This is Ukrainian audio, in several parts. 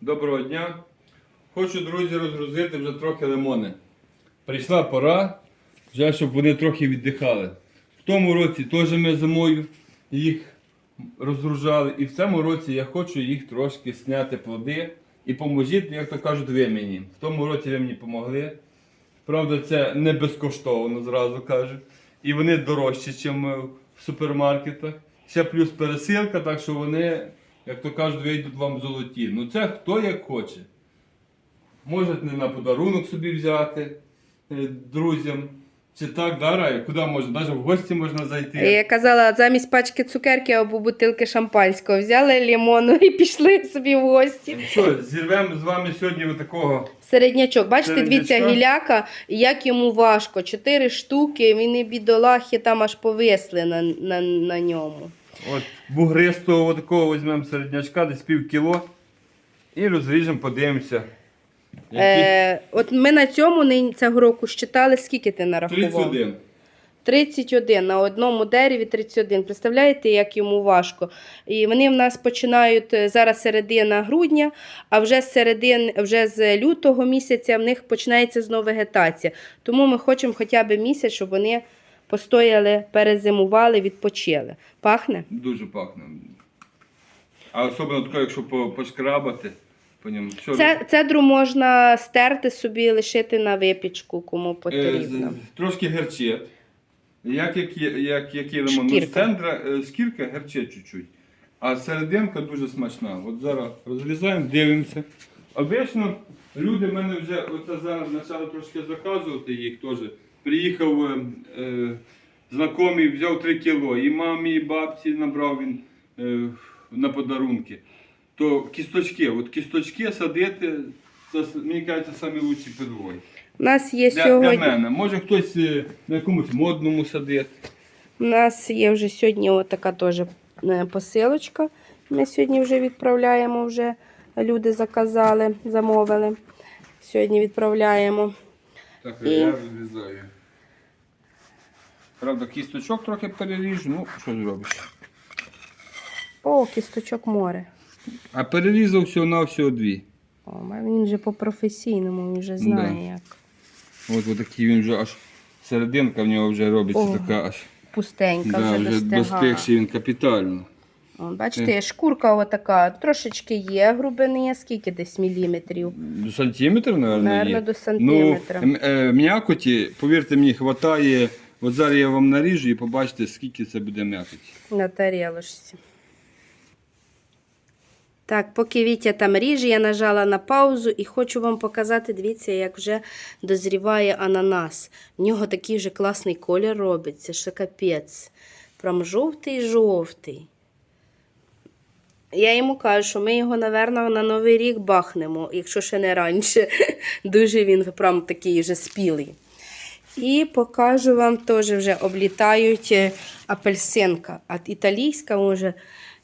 Доброго дня. Хочу, друзі, розгрузити вже трохи лимони. Прийшла пора, вже щоб вони трохи віддихали. В тому році теж ми зимою їх розгружали. І в цьому році я хочу їх трошки зняти плоди. І поможіть, як то кажуть, ви мені. В тому році ви мені допомогли. Правда, це не безкоштовно, зразу кажу. І вони дорожчі, ніж в супермаркетах. Ще плюс пересилка, так що вони, як то кажуть, вийдуть вам золоті. Ну це хто як хоче. Можете на подарунок собі взяти е, друзям. Чи так, Дара? Куди можна? Навіть в гості можна зайти. Я казала, замість пачки цукерки або бутилки шампанського взяли лимону і пішли собі в гості. Що, зірвемо з вами сьогодні отакого. Середнячок, бачите, дивіться, Середнячка. гіляка, як йому важко. Чотири штуки, він і бідолахи там аж повисли на, на, на ньому. От бугристого такого візьмемо середнячка, десь пів кіло. І розріжемо, подивимося. Які? Е, от ми на цьому нині цього року щитали, скільки ти нарахував? 31. 31 на одному дереві 31. Представляєте, як йому важко? І вони в нас починають е, зараз середина грудня, а вже з середин, вже з лютого місяця в них починається знову вегетація. Тому ми хочемо хоча б місяць, щоб вони постояли, перезимували, відпочили. Пахне? Дуже пахне. А особливо таке, якщо по- пошкрабати по ньому. Що Це, цедру можна стерти собі, лишити на випічку, кому Е, потрібно. з- Трошки герчет. Як, які, як, який лимон? Ну, Шкірка. центра е, шкірка герчить чуть-чуть. А серединка дуже смачна. От зараз розрізаємо, дивимося. Обично люди в мене вже оце зараз почали трошки заказувати їх теж. Приїхав е, е, знайомий, взяв 3 кіло. І мамі, і бабці набрав він е, на подарунки. То кісточки, от кісточки садити, це мені кажеться, найкращий підвой. У нас є Для, сьогодні. для мене. Може хтось е, на якомусь модному садить. У нас є вже сьогодні отака теж е, посилочка. Ми сьогодні вже відправляємо, вже люди заказали, замовили. Сьогодні відправляємо. Так, І- я відрізаю. Правда, кісточок трохи переріжу, ну що зробиш. О, кісточок море. А перерізав всього на всього дві. О, він вже по-професійному, він вже знає, як. От отакий він вже аж серединка в нього вже робиться О, така аж. Пустенька Да, вже вже достигає. достигший він капітально. О, Бачите, шкурка отака, трошечки є глибини, скільки десь міліметрів. До сантиметра, мабуть, Наверно, є. до сантиметра. Ну, е, м'якоті, повірте мені, хватає. От зараз я вам наріжу і побачите, скільки це буде м'якоті. На тарілочці. Так, поки Вітя там ріже, я нажала на паузу і хочу вам показати, дивіться, як вже дозріває ананас. В нього такий вже класний колір робиться, що капець. Прям жовтий-жовтий. Я йому кажу, що ми його, напевно, на Новий рік бахнемо, якщо ще не раніше. Дуже він прям такий вже спілий. І покажу вам теж вже облітають е, апельсинка. А італійська може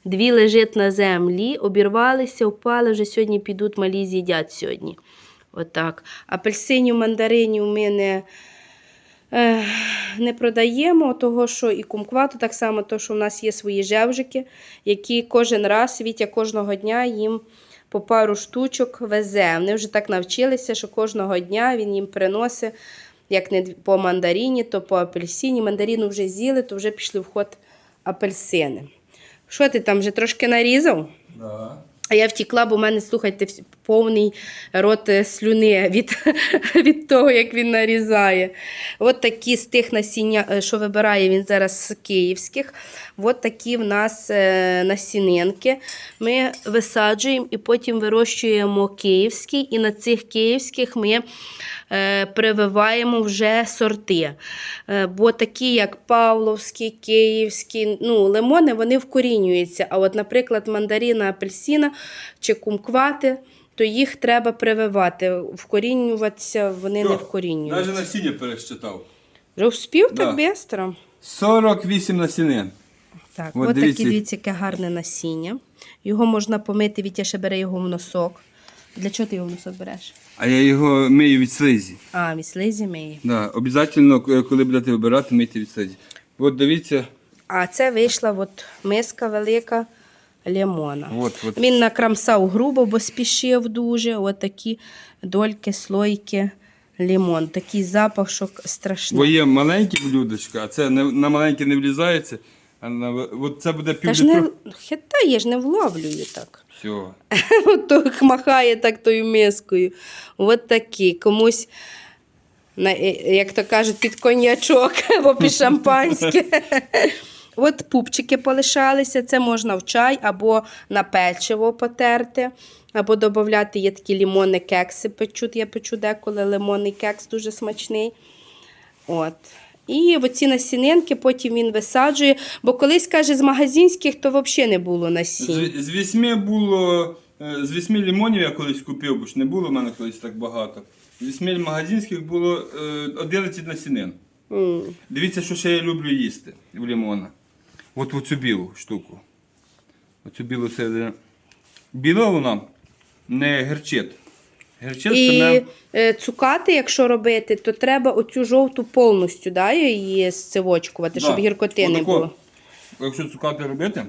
дві лежить на землі, обірвалися, впали, вже сьогодні підуть малі з'їдять сьогодні. Отак. Апельсинів, мандаринів ми не, е, не продаємо, того що і кумквату, так само, то, що в нас є свої жевжики, які кожен раз, Вітя кожного дня їм по пару штучок везе. Вони вже так навчилися, що кожного дня він їм приносить, як не по мандаріні, то по апельсині. Мандаріну вже з'їли, то вже пішли в ход апельсини. Що ти там вже трошки нарізав? Да. А я втікла, бо в мене, слухайте, повний рот е, слюни від, від того, як він нарізає. От такі з тих насіння, е, що вибирає він зараз з київських. От такі в нас е, насінинки. Ми висаджуємо і потім вирощуємо київські, і на цих київських ми прививаємо вже сорти. Бо такі, як Павловські, Київські, ну, лимони, вони вкорінюються. А от, наприклад, мандарина, апельсина чи кумквати, то їх треба прививати. Вкорінюватися вони не Навіть насіння пересчитав. Вже вспів Да. так швидко? 48 насінин. Так, От от, дивіться. таке, дивіться, яке гарне насіння. Його можна помити, Вітя ще бере його в носок. Для чого ти його в носок береш? А я його мию від слизі. А, від слизі миє. Да, обов'язково, к- коли будете вибирати, мийте від слизі. От дивіться, А це вийшла от миска велика лимона. От, от. Він накрамсав грубо, бо спішив дуже. От дольки, слойки, лимон. Такий запах, що страшний. Бо є маленькі блюдечка, а це не, на маленьке не влізається. А на, от це буде Та ж не хитає, ж не вловлює так. Все. то махає так тою мискою. От такі. Комусь, на- е, як то кажуть, під коньячок або під шампанське. От пупчики полишалися, це можна в чай або на печиво потерти, або додати є такі лімонні кекси печуть. Я печу деколи лимонний кекс дуже смачний. От. І оці насінинки потім він висаджує, бо колись каже, з магазинських то взагалі не було насінь. З, з вісьми було. е, З вісьми лімонів я колись купив, бо ж не було в мене колись так багато. З вісьми магазинських було е, 11 насінин. М. Дивіться, що ще я люблю їсти в лимона. От оцю білу штуку. Оцю білу середину. Біла вона не герчит. Герчит І саме. е, цукати, якщо робити, то треба оцю жовту повністю да, її сцевочкувати, щоб Да. гіркоти не було. Якщо цукати робити,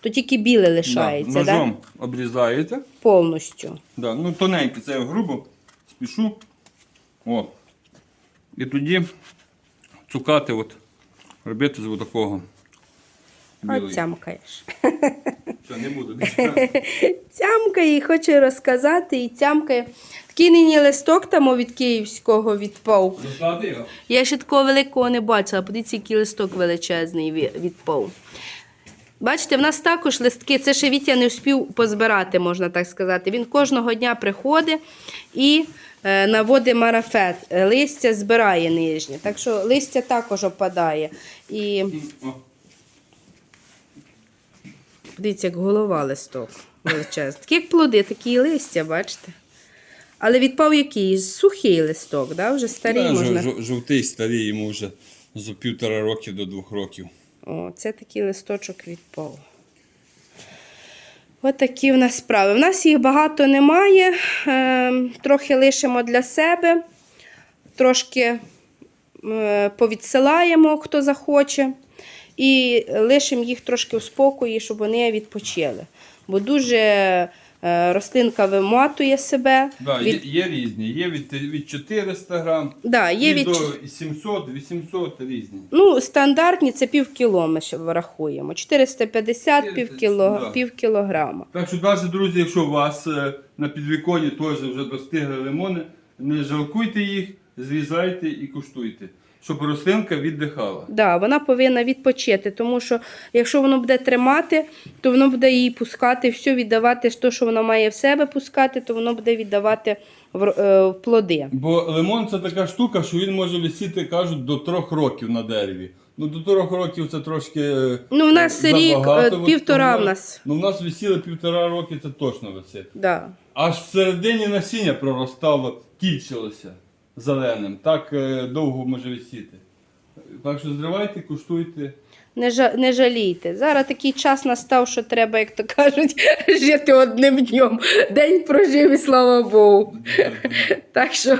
То тільки біле лишається, да, ножом обрізаєте. повністю. Да, ну тоненько, це я грубо спішу. О. І тоді цукати от, робити з такого. От цямкаєш. Це не буду. Цямкає і хоче розказати, і цямкає. Такий нині листок там від київського відпав. Достати? Я ще такого великого не бачила. Подивіться, який листок величезний ві- відпав. Бачите, в нас також листки, це ще Вітя не встиг позбирати, можна так сказати. Він кожного дня приходить і е, наводить марафет. Листя збирає нижнє. Так що листя також опадає. І. Дивіться, як голова листок величезний. Такі як плоди, такі і листя, бачите? Але відпав який? Сухий листок, да? вже старий Да, можна. жов- жов- Жовтий старий йому вже з півтора років до двох років. О, це такий листочок відпав. Ось такі в нас справи. В нас їх багато немає. Е, трохи лишимо для себе, трошки е, повідсилаємо, хто захоче. І лишимо їх трошки у спокої, щоб вони відпочили. Бо дуже е, рослинка виматує себе. Да, від... є, є різні. Є від, від 400 грам Да, є і від... до 700-800 різні. Ну, стандартні це пів кіло ми ще врахуємо. 450 пів, кіло, Да. пів кілограма. Так що, навіть, друзі, якщо у вас е, на підвіконні теж вже достигли лимони, не жалкуйте їх, зрізайте і куштуйте, щоб рослинка віддихала. Да, вона повинна відпочити, тому що якщо воно буде тримати, то воно буде їй пускати, все віддавати, те, що воно має в себе пускати, то воно буде віддавати в, е, в плоди. Бо лимон це така штука, що він може висіти, кажуть, до трьох років на дереві. Ну, до трьох років це трошки. е, Ну, в нас забагато, рік, е, півтора в нас. Ну, в нас висіли півтора роки, це точно висить. Да. Аж всередині насіння проростало, кільчилося зеленим. Так е, довго може висіти. Так що зривайте, куштуйте. Не, жа, не жалійте. Зараз такий час настав, що треба, як то кажуть, жити одним днем. День прожив і слава Богу. Так що,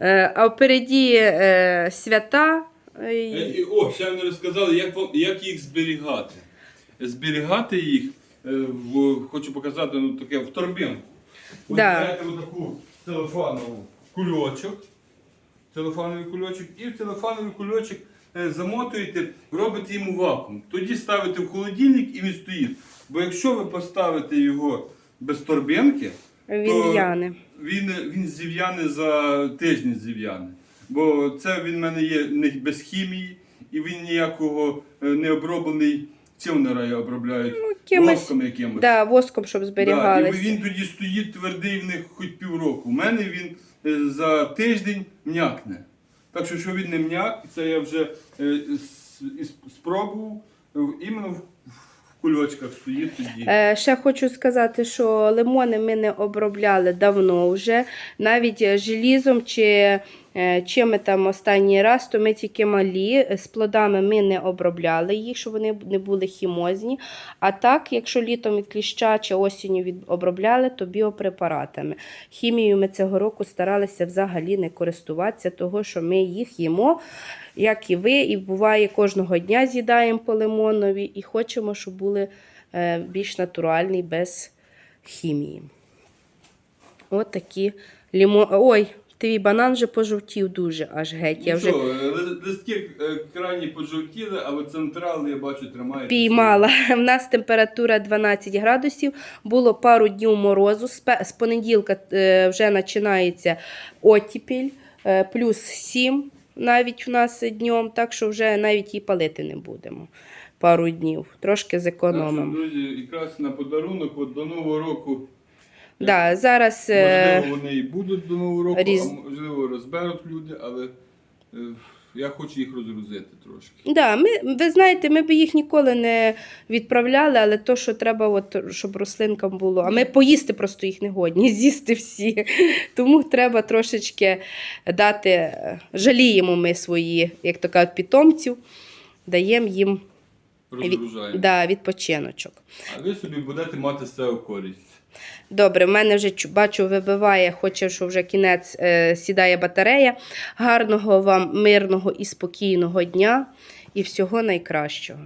е, а впереді е, свята. е, О, ще не розказали, як, вам- як їх зберігати. Зберігати їх, в, хочу показати ну, таке в торбинку. Ви Да. таку целофанову кульочок, целофановий кульочок, і в целофановий кульочок е, замотуєте, робите йому вакуум. Тоді ставите в холодильник і він стоїть. Бо якщо ви поставите його без торбинки, Він в'яне. він, він зів'яне за тиждень зів'яне. Бо це він в мене є не без хімії, і він ніякого е, не оброблений. Чим вони рає обробляють? Ну, кимось- Воском якимось. Да, воском, щоб Да, і він тоді стоїть твердий в них хоч півроку. У мене він за тиждень м'якне. Так що, що він не м'як, це я вже е, спробував. Е, Іменно в, кульочках стоїть тоді. Е, ще хочу сказати, що лимони ми не обробляли давно вже. Навіть е, желізом чи е, чим там останній раз, то ми тільки малі. З плодами ми не обробляли їх, щоб вони не були хімозні. А так, якщо літом від кліща чи осінню від обробляли, то біопрепаратами. Хімією ми цього року старалися взагалі не користуватися, того що ми їх їмо, як і ви, і буває кожного дня з'їдаємо по лимонові, і хочемо, щоб були е, більш натуральний, без хімії. От такі лімо... Ой, твій банан вже пожовтів дуже аж геть. Я вже Що, е, ли- листки е, крайні пожовтіли, а от централ, я бачу, тримає. піймала. У нас температура 12 градусів. Було пару днів морозу. З пе- З понеділка е, вже починається оттіпіль, е, плюс 7 навіть у нас днем, так що вже навіть і палити не будемо. Пару днів. Трошки Так що, зекономимо. друзі, якраз на подарунок от до Нового року. Да, зараз е, Можливо, вони і будуть до Нового року, різ- а можливо, розберуть люди, але е, я хочу їх розгрузити трошки. Да, ми, ви знаєте, ми б їх ніколи не відправляли, але то, що треба, от, щоб рослинкам було. А ми поїсти просто їх не годні, з'їсти всі. Тому треба трошечки дати, е, жаліємо ми свої, як то кажуть, питомців, даємо їм Розгружаємо. да, відпочиночок. А ви собі будете мати з цього користь. Добре, в мене вже бачу, вибиває, хоче, що вже кінець е, сідає батарея. Гарного вам мирного і спокійного дня і всього найкращого.